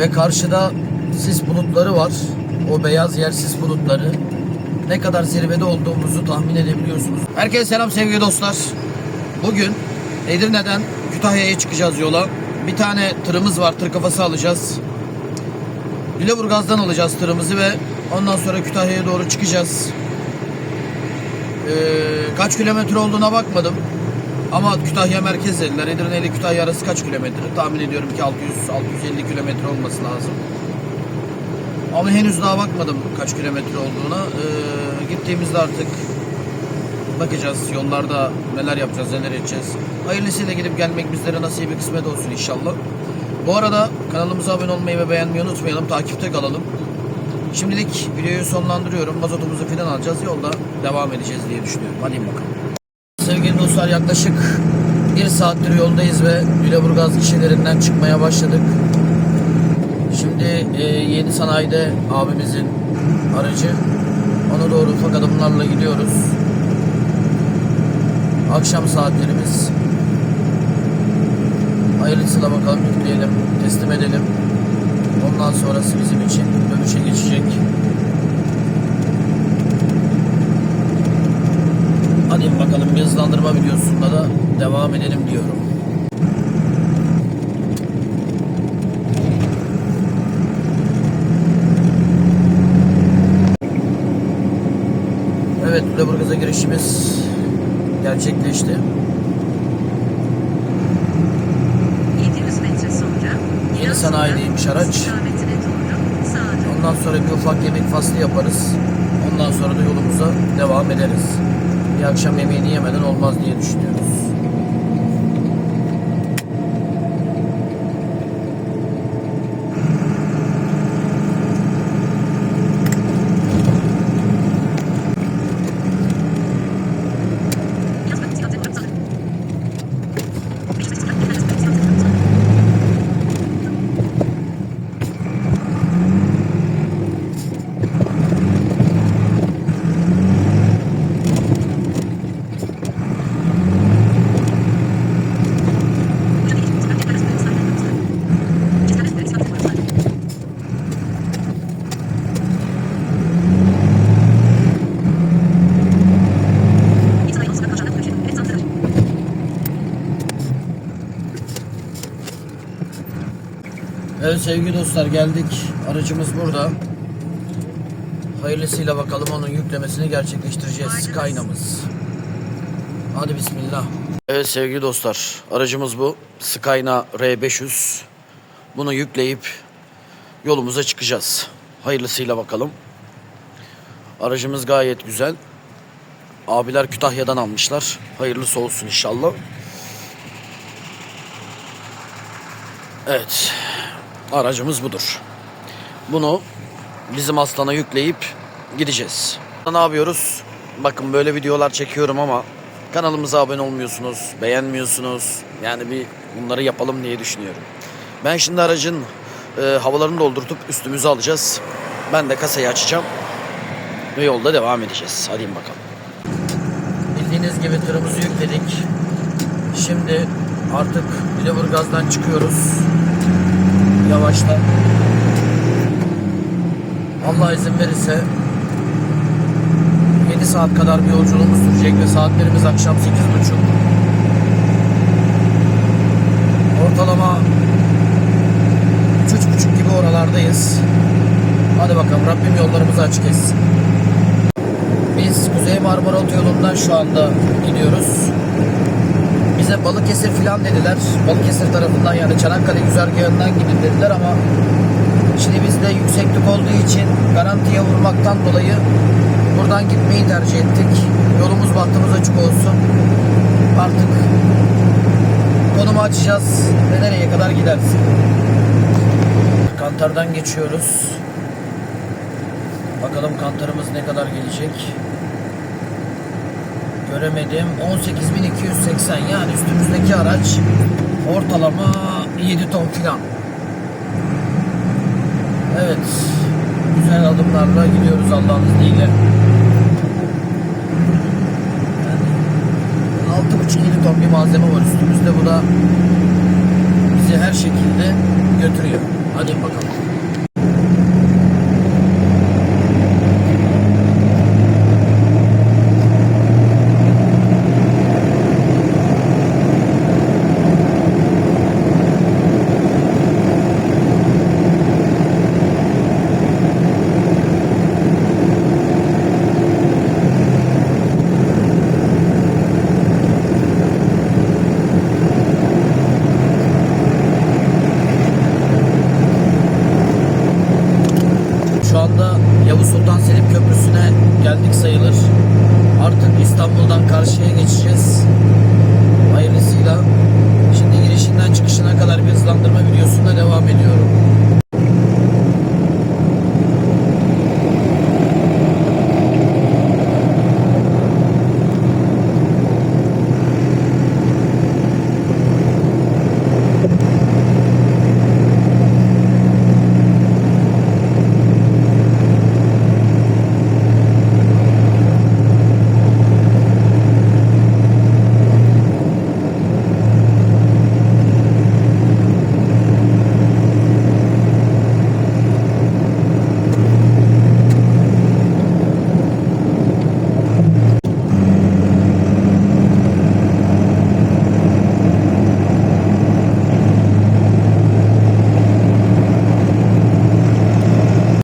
Ve karşıda sis bulutları var. O beyaz yer sis bulutları. Ne kadar zirvede olduğumuzu tahmin edebiliyorsunuz. Herkese selam sevgili dostlar. Bugün Edirne'den Kütahya'ya çıkacağız yola. Bir tane tırımız var. Tır kafası alacağız. Lüleburgaz'dan alacağız tırımızı ve ondan sonra Kütahya'ya doğru çıkacağız. Ee, kaç kilometre olduğuna bakmadım. Ama Kütahya merkez dediler. Edirne ile Kütahya arası kaç kilometre? Tahmin ediyorum ki 600-650 kilometre olması lazım. Ama henüz daha bakmadım kaç kilometre olduğuna. Ee, gittiğimizde artık bakacağız. Yollarda neler yapacağız, neler edeceğiz. Hayırlısıyla gidip gelmek bizlere nasip bir kısmet olsun inşallah. Bu arada kanalımıza abone olmayı ve beğenmeyi unutmayalım. Takipte kalalım. Şimdilik videoyu sonlandırıyorum. Mazotumuzu filan alacağız. Yolda devam edeceğiz diye düşünüyorum. Hadi bakalım. Sevgili dostlar yaklaşık bir saattir yoldayız ve Lüleburgaz gişelerinden çıkmaya başladık. Şimdi e, yeni sanayide abimizin aracı. Ona doğru ufak adımlarla gidiyoruz. Akşam saatlerimiz. Hayırlısıyla bakalım yükleyelim, teslim edelim. Ondan sonrası bizim için dönüşe geçecek. Hadi hızlandırma videosunda da devam edelim diyorum. Evet, Lüleburgaz'a girişimiz gerçekleşti. 700 metre sonra Yeni sanayideymiş araç. Ondan sonra bir ufak yemek faslı yaparız. Ondan sonra da yolumuza devam ederiz. Akşam yemeğini yemeden olmaz diye düşünüyoruz. Evet sevgili dostlar geldik. Aracımız burada. Hayırlısıyla bakalım onun yüklemesini gerçekleştireceğiz. Skyline'ımız. Hadi bismillah. Evet sevgili dostlar aracımız bu. Skyna R500. Bunu yükleyip yolumuza çıkacağız. Hayırlısıyla bakalım. Aracımız gayet güzel. Abiler Kütahya'dan almışlar. Hayırlısı olsun inşallah. Evet. Aracımız budur. Bunu bizim aslana yükleyip gideceğiz. Ne yapıyoruz? Bakın böyle videolar çekiyorum ama kanalımıza abone olmuyorsunuz, beğenmiyorsunuz. Yani bir bunları yapalım diye düşünüyorum. Ben şimdi aracın e, havalarını doldurtup üstümüze alacağız. Ben de kasayı açacağım ve yolda devam edeceğiz. Hadi bakalım. Bildiğiniz gibi tırımızı yükledik. Şimdi artık Lüleburgaz'dan çıkıyoruz. Yavaştan. Allah izin verirse 7 saat kadar bir yolculuğumuz sürecek ve saatlerimiz akşam 8.30. Ortalama 3.30 gibi oralardayız. Hadi bakalım Rabbim yollarımızı açık etsin. Biz Kuzey Marmara Otoyolu'ndan şu anda gidiyoruz. Bize Balıkesir filan dediler. Balıkesir tarafından yani Çanakkale güzergahından gidin dediler ama şimdi bizde yükseklik olduğu için garantiye vurmaktan dolayı buradan gitmeyi tercih ettik. Yolumuz bahtımız açık olsun. Artık konumu açacağız ve nereye kadar gidersin. Kantardan geçiyoruz. Bakalım kantarımız ne kadar gelecek. Göremedim. 18.280 yani üstümüzdeki araç ortalama 7 ton filan. Evet. Güzel adımlarla gidiyoruz Allah'ın izniyle. Yani 6,5-7 ton bir malzeme var üstümüzde. Bu da bizi her şekilde götürüyor. Hadi bakalım. Şu anda Yavuz Sultan Selim Köprüsü'ne geldik sayılır. Artık İstanbul'dan karşıya geçeceğiz. Hayırlısıyla. Şimdi girişinden çıkışına kadar bir hızlandırma videosunda devam ediyorum.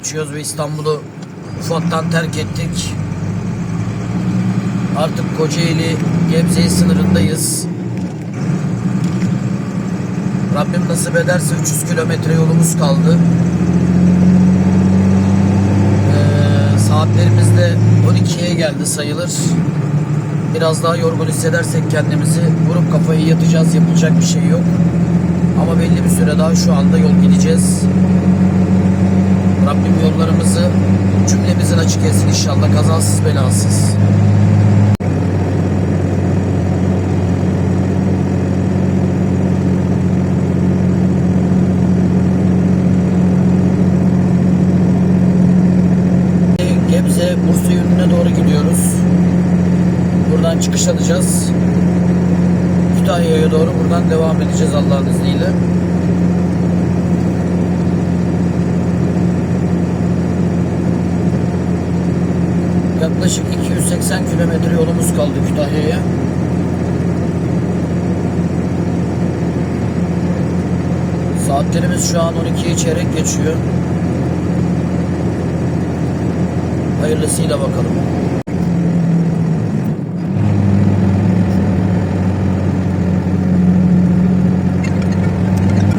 Uçuyoruz ve İstanbul'u ufaktan terk ettik. Artık Kocaeli Gebze sınırındayız. Rabbim nasip ederse 300 kilometre yolumuz kaldı. Ee, saatlerimiz de 12'ye geldi sayılır. Biraz daha yorgun hissedersek kendimizi vurup kafayı yatacağız. Yapılacak bir şey yok. Ama belli bir süre daha şu anda yol gideceğiz. Rabbim yollarımızı cümlemizin açık etsin inşallah kazasız belasız. Gebze Bursa yönüne doğru gidiyoruz. Buradan çıkış alacağız. Kütahya'ya doğru buradan devam edeceğiz Allah'ın izniyle. Yaklaşık 280 kilometre yolumuz kaldı Kütahya'ya. Saatlerimiz şu an 12'yi çeyrek geçiyor. Hayırlısıyla bakalım.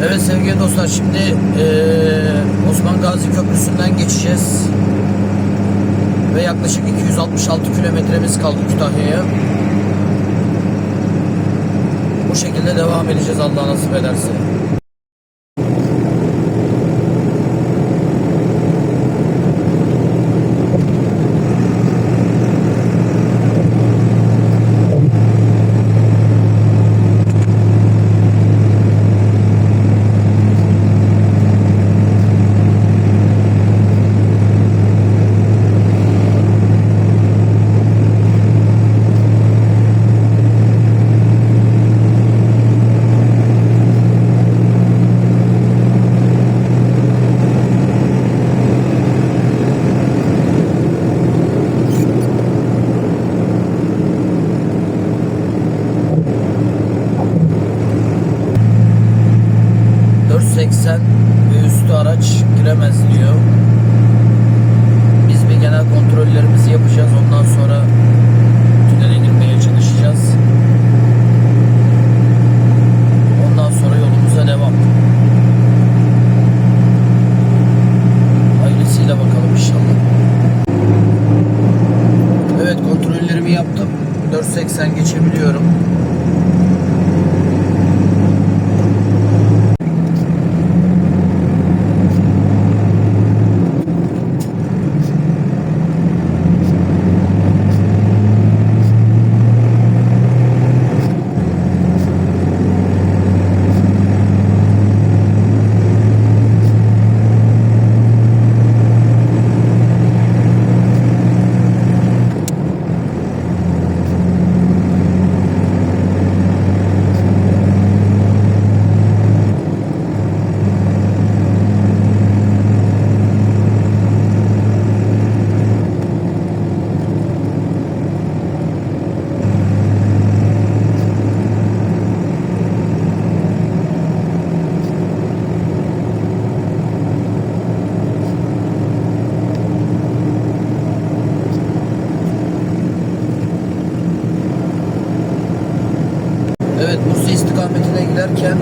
Evet sevgili dostlar şimdi eee, Osman Gazi Köprüsü'nden geçeceğiz ve yaklaşık 266 kilometremiz kaldı Kütahya'ya. Bu şekilde devam edeceğiz Allah nasip ederse. Evet Bursa istikametine giderken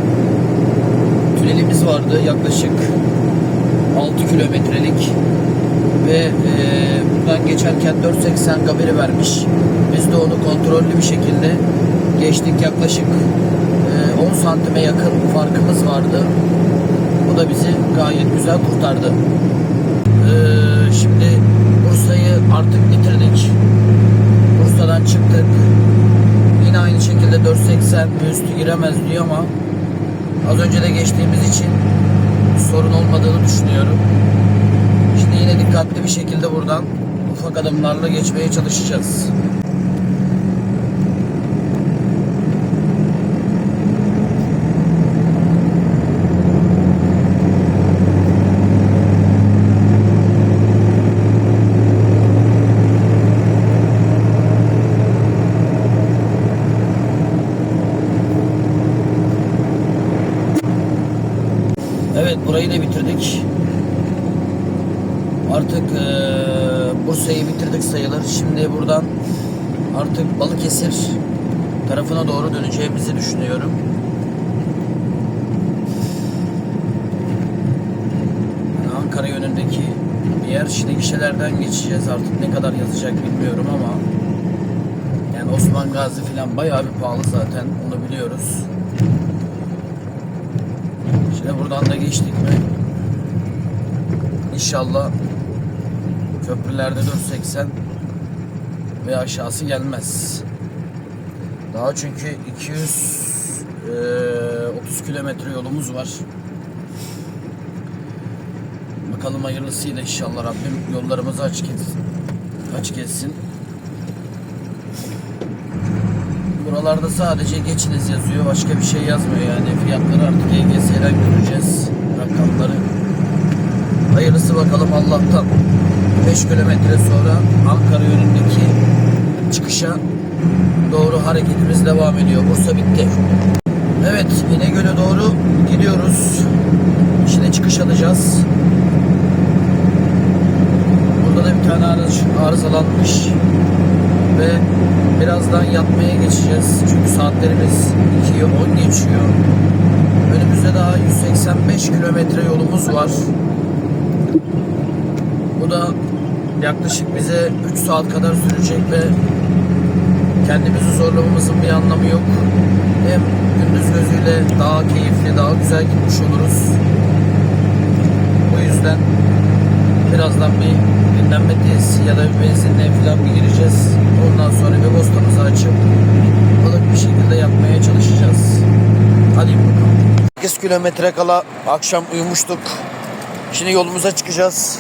tünelimiz vardı yaklaşık 6 kilometrelik ve e, buradan geçerken 4.80 haberi vermiş. Biz de onu kontrollü bir şekilde geçtik yaklaşık e, 10 santime yakın farkımız vardı. Bu da bizi gayet güzel kurtardı. E, şimdi Bursa'yı artık bitirdik. Bursa'dan çıktık. Aynı şekilde 4.80 ve üstü giremez diyor ama az önce de geçtiğimiz için sorun olmadığını düşünüyorum. Şimdi yine dikkatli bir şekilde buradan ufak adımlarla geçmeye çalışacağız. Evet burayı da bitirdik. Artık eee, Bursa'yı bitirdik sayılır. Şimdi buradan artık Balıkesir tarafına doğru döneceğimizi düşünüyorum. Yani Ankara yönündeki bir yer. Şimdi gişelerden geçeceğiz. Artık ne kadar yazacak bilmiyorum ama yani Osman Gazi falan bayağı bir pahalı zaten. Onu biliyoruz. Şimdi buradan da geçtik mi? İnşallah köprülerde 480 ve aşağısı gelmez. Daha çünkü 230 kilometre yolumuz var. Bakalım hayırlısıyla inşallah Rabbim yollarımızı açık etsin. Açık etsin. Buralarda sadece geçiniz yazıyor. Başka bir şey yazmıyor yani. Fiyatları artık EGS'den göreceğiz. Rakamları. Hayırlısı bakalım Allah'tan. 5 kilometre sonra Ankara yönündeki çıkışa doğru hareketimiz devam ediyor. Bursa bitti. Evet İnegöl'e doğru gidiyoruz. Şimdi çıkış alacağız. Burada da bir tane arız, arızalanmış ve birazdan yatmaya geçeceğiz. Çünkü saatlerimiz 2'yi 10 geçiyor. Önümüzde daha 185 kilometre yolumuz var. Bu da yaklaşık bize 3 saat kadar sürecek ve kendimizi zorlamamızın bir anlamı yok. Hem gündüz gözüyle daha keyifli, daha güzel gitmiş oluruz. Bu yüzden birazdan bir dinlenme tesisi ya da bir benzinliğe falan bir gireceğiz. Ondan sonra bir postamızı açıp balık bir şekilde yapmaya çalışacağız. Hadi bakalım. 8 kilometre kala akşam uyumuştuk. Şimdi yolumuza çıkacağız.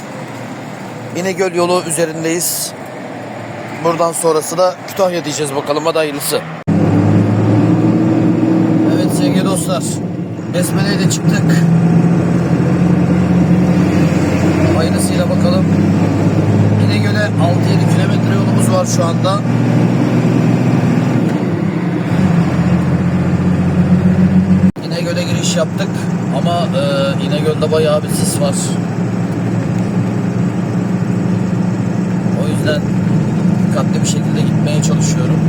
İnegöl yolu üzerindeyiz. Buradan sonrası da Kütahya diyeceğiz bakalım hadi hayırlısı. Evet sevgili dostlar. Besmele'ye de çıktık. Hayırlısıyla bakalım. İnegöl'e 6-7 kilometre yolumuz var şu anda. İnegöl'e giriş yaptık ama e, İnegöl'de bayağı bir sis var. O yüzden dikkatli bir şekilde gitmeye çalışıyorum.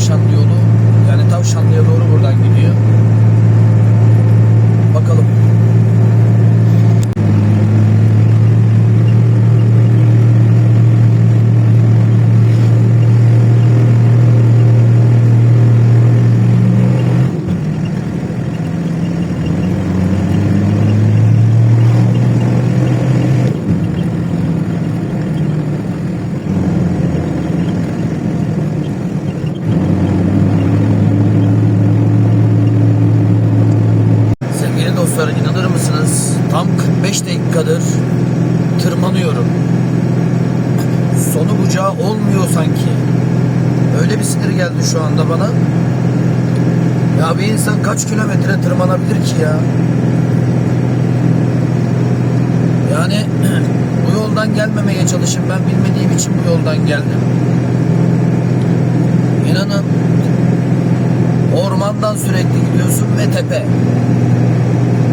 Tavşanlı yolu. Yani Tavşanlı'ya doğru buradan gidiyor. Bakalım. Gelmemeye çalışın. Ben bilmediğim için bu yoldan geldim. İnanın ormandan sürekli gidiyorsun ve tepe.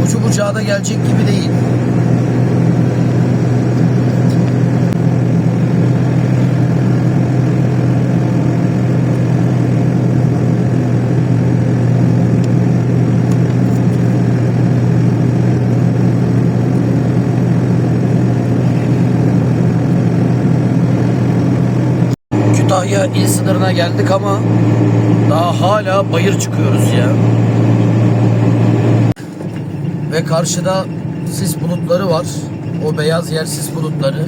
Ucu bucağı da gelecek gibi değil. Kütahya il sınırına geldik ama daha hala bayır çıkıyoruz ya. Ve karşıda sis bulutları var. O beyaz yer sis bulutları.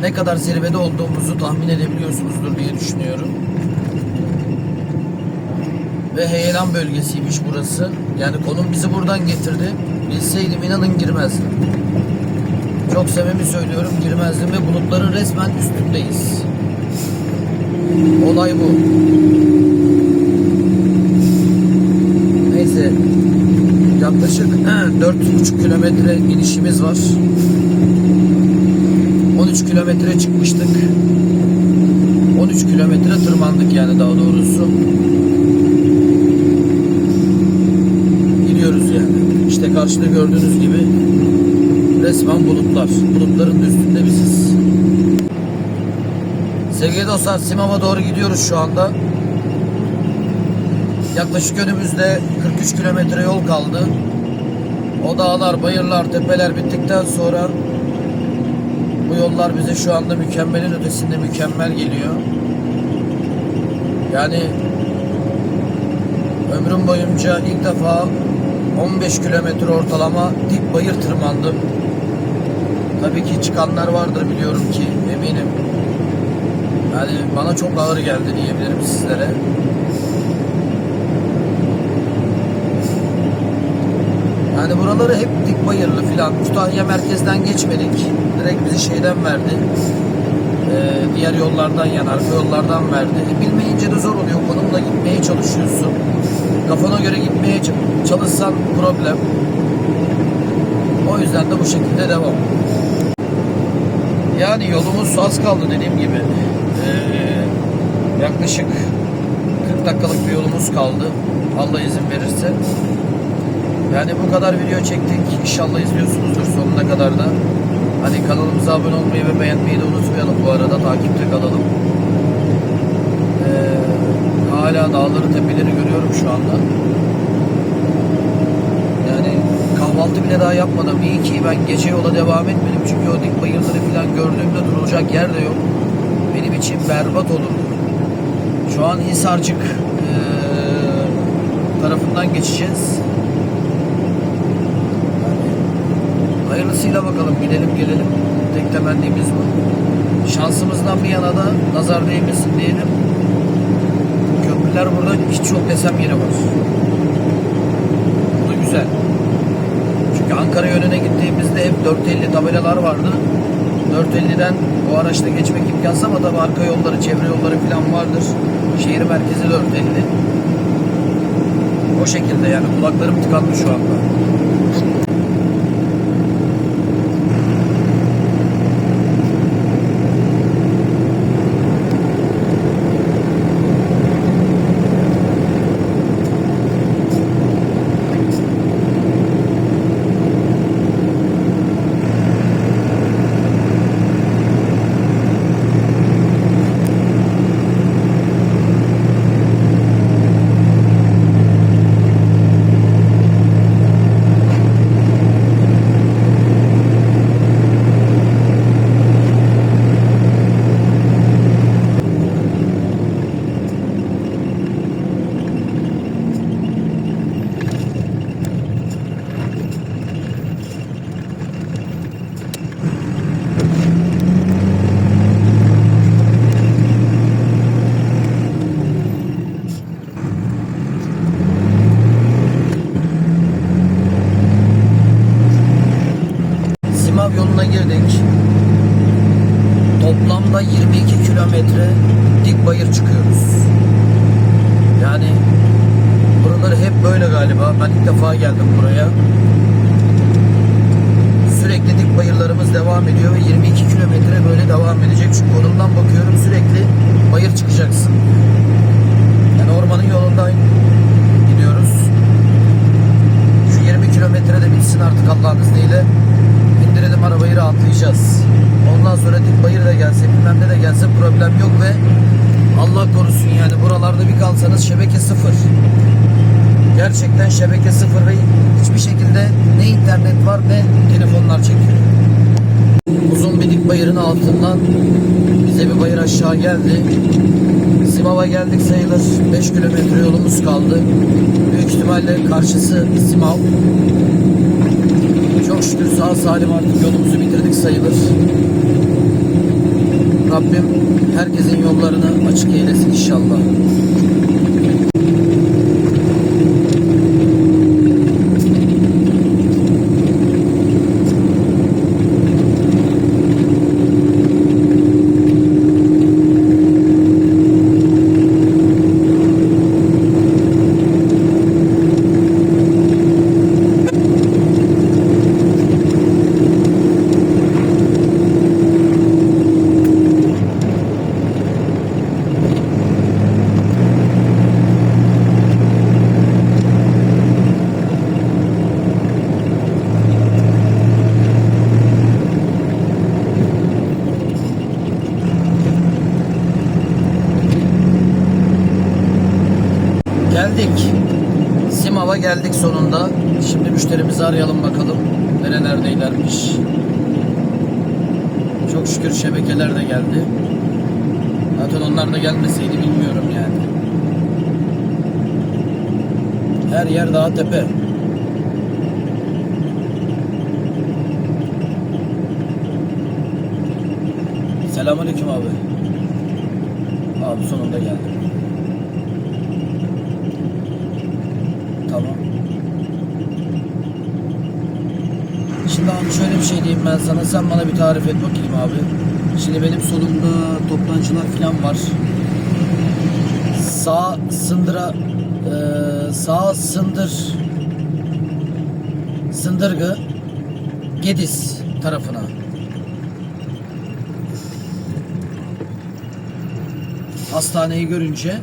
Ne kadar zirvede olduğumuzu tahmin edebiliyorsunuzdur diye düşünüyorum. Ve heyelan bölgesiymiş burası. Yani konum bizi buradan getirdi. Bilseydim inanın girmezdim. Çok samimi söylüyorum girmezdim ve bulutların resmen üstündeyiz. Olay bu. Neyse. Yaklaşık 4,5 kilometre inişimiz var. 13 kilometre çıkmıştık. 13 kilometre tırmandık yani daha doğrusu. Gidiyoruz yani. İşte karşıda gördüğünüz gibi resmen bulutlar. Bulutların da Sevgili dostlar Simav'a doğru gidiyoruz şu anda. Yaklaşık önümüzde 43 kilometre yol kaldı. O dağlar, bayırlar, tepeler bittikten sonra bu yollar bize şu anda mükemmelin ötesinde mükemmel geliyor. Yani ömrüm boyunca ilk defa 15 kilometre ortalama dik bayır tırmandım. Tabii ki çıkanlar vardır biliyorum ki eminim. Yani bana çok ağır geldi diyebilirim sizlere. Yani buraları hep dik bayırlı filan. Kütahya merkezden geçmedik. Direkt bizi şeyden verdi. Ee, diğer yollardan yani arka yollardan verdi. E, bilmeyince de zor oluyor. Konumla gitmeye çalışıyorsun. Kafana göre gitmeye çalışsan problem. O yüzden de bu şekilde devam. Yani yolumuz az kaldı dediğim gibi. Yaklaşık 40 dakikalık bir yolumuz kaldı. Allah izin verirse. Yani bu kadar video çektik. İnşallah izliyorsunuzdur sonuna kadar da. Hani kanalımıza abone olmayı ve beğenmeyi de unutmayalım bu arada. Takipte kalalım. Ee, hala dağları tepeleri görüyorum şu anda. Yani kahvaltı bile daha yapmadım. İyi ki ben gece yola devam etmedim. Çünkü o dik bayırları falan gördüğümde durulacak yer de yok. Benim için berbat olur. Şu an Hisarcık eee, tarafından geçeceğiz. Yani hayırlısıyla bakalım gidelim gelelim. Tek temennimiz bu. Şansımızdan bir yana da nazar değmesin diyelim. Köprüler burada hiç yok desem yeri var. Bu da güzel. Çünkü Ankara yönüne gittiğimizde hep 450 tabelalar vardı. 450'den bu araçla geçmek imkansız ama tabii arka yolları, çevre yolları falan vardır. Şehir merkezi 450. O şekilde yani kulaklarım tıkandı şu anda. Yani ormanın yolundan gidiyoruz. Şu 20 kilometre de bitsin artık Allah'ın izniyle. İndirelim arabayı rahatlayacağız. Ondan sonra dik bayır da gelse bilmem ne de gelse problem yok ve Allah korusun yani buralarda bir kalsanız şebeke sıfır. Gerçekten şebeke sıfır ve hiçbir şekilde ne internet var ne telefonlar çekiyor. Uzun bir dik bayırın altından bize bir bayır aşağı geldi. Simav'a geldik sayılır. 5 kilometre yolumuz kaldı. Büyük ihtimalle karşısı Simav. Çok şükür sağ salim artık yolumuzu bitirdik sayılır. Rabbim herkesin yollarını açık eylesin inşallah. Geldik. Simav'a geldik sonunda. Şimdi müşterimizi arayalım bakalım. Nerelerdeylermiş. Çok şükür şebekeler de geldi. Zaten onlar da gelmeseydi bilmiyorum yani. Her yer daha tepe. Selamünaleyküm abi. Abi sonunda geldim. Tamam. Şimdi abi şöyle bir şey diyeyim ben sana. Sen bana bir tarif et bakayım abi. Şimdi benim solumda toptancılar falan var. Sağ sındıra eee, sağ sındır sındırgı Gediz tarafına. Hastaneyi görünce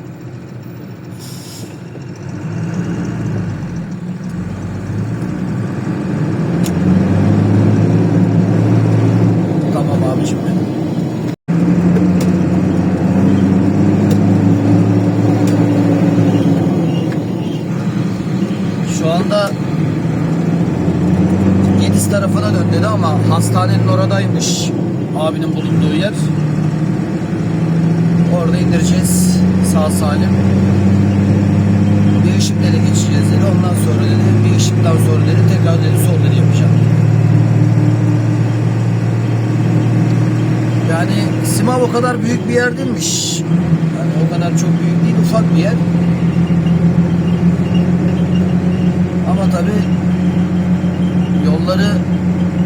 Tamam abicim benim. Şu anda Gediz tarafına dön dedi ama hastanenin oradaymış abinin bulunduğu yer. Orada indireceğiz sağ salim. Bir ışık dedi geçeceğiz dedi. Ondan sonra dedi bir ışıktan sonra dedi tekrar dedi sol dedi yapacağım. Yani Simav o kadar büyük bir yer değilmiş. Yani o kadar çok büyük değil, ufak bir yer. Ama tabi yolları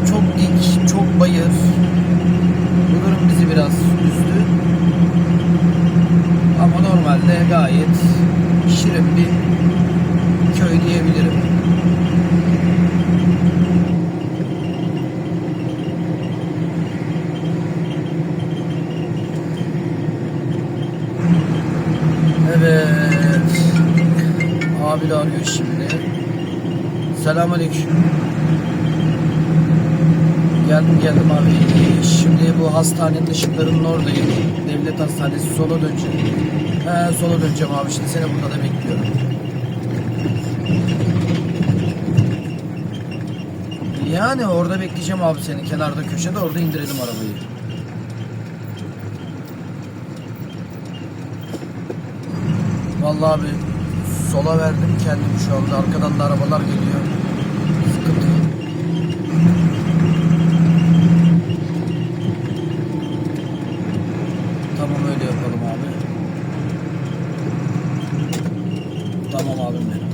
çok dik, çok bayır. Bu durum bizi biraz üzdü. Ama normalde gayet şirin bir köy diyebilirim. Evet. Abi de arıyor şimdi. Selamünaleyküm. Geldim geldim abi. Şimdi hastanenin ışıklarının oradayım. Devlet hastanesi sola döneceğim. He sola döneceğim abi. Şimdi seni burada da bekliyorum. Yani orada bekleyeceğim abi seni. Kenarda köşede orada indirelim arabayı. Vallahi abi sola verdim kendimi şu anda. Arkadan da arabalar geliyor. Sıkıntı. Tamam öyle yapalım abi. Tamam abim benim.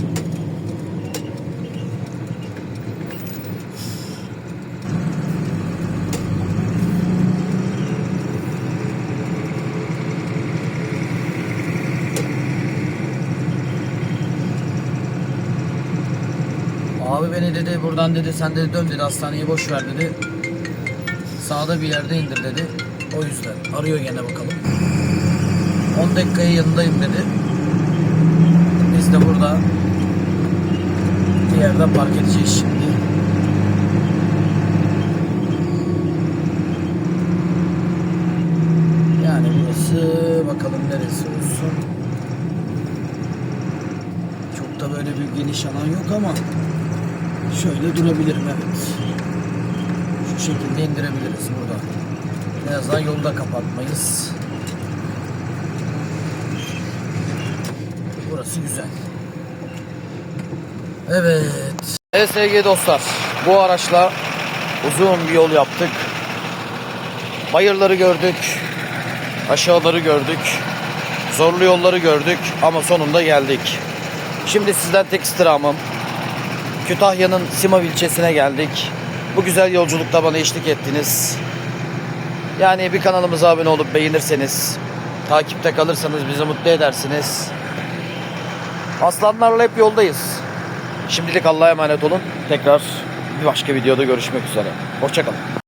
Beni dedi buradan dedi sen dedi dön dedi hastaneyi boş ver dedi. Sağda bir yerde indir dedi. O yüzden arıyor gene bakalım. 10 dakikaya yanındayım dedi. Biz de burada bir yerde park edeceğiz şimdi. Yani burası bakalım neresi olsun. Çok da böyle bir geniş alan yok ama şöyle durabilirim evet. Şu şekilde indirebiliriz burada. En azından yolu da kapatmayız. Burası güzel. Evet. Sevgili dostlar. Bu araçla uzun bir yol yaptık. Bayırları gördük. Aşağıları gördük. Zorlu yolları gördük ama sonunda geldik. Şimdi sizden tek istirhamım. Kütahya'nın Simav ilçesine geldik. Bu güzel yolculukta bana eşlik ettiniz. Yani bir kanalımıza abone olup beğenirseniz, takipte kalırsanız bizi mutlu edersiniz. Aslanlarla hep yoldayız. Şimdilik Allah'a emanet olun. Tekrar bir başka videoda görüşmek üzere. Hoşçakalın.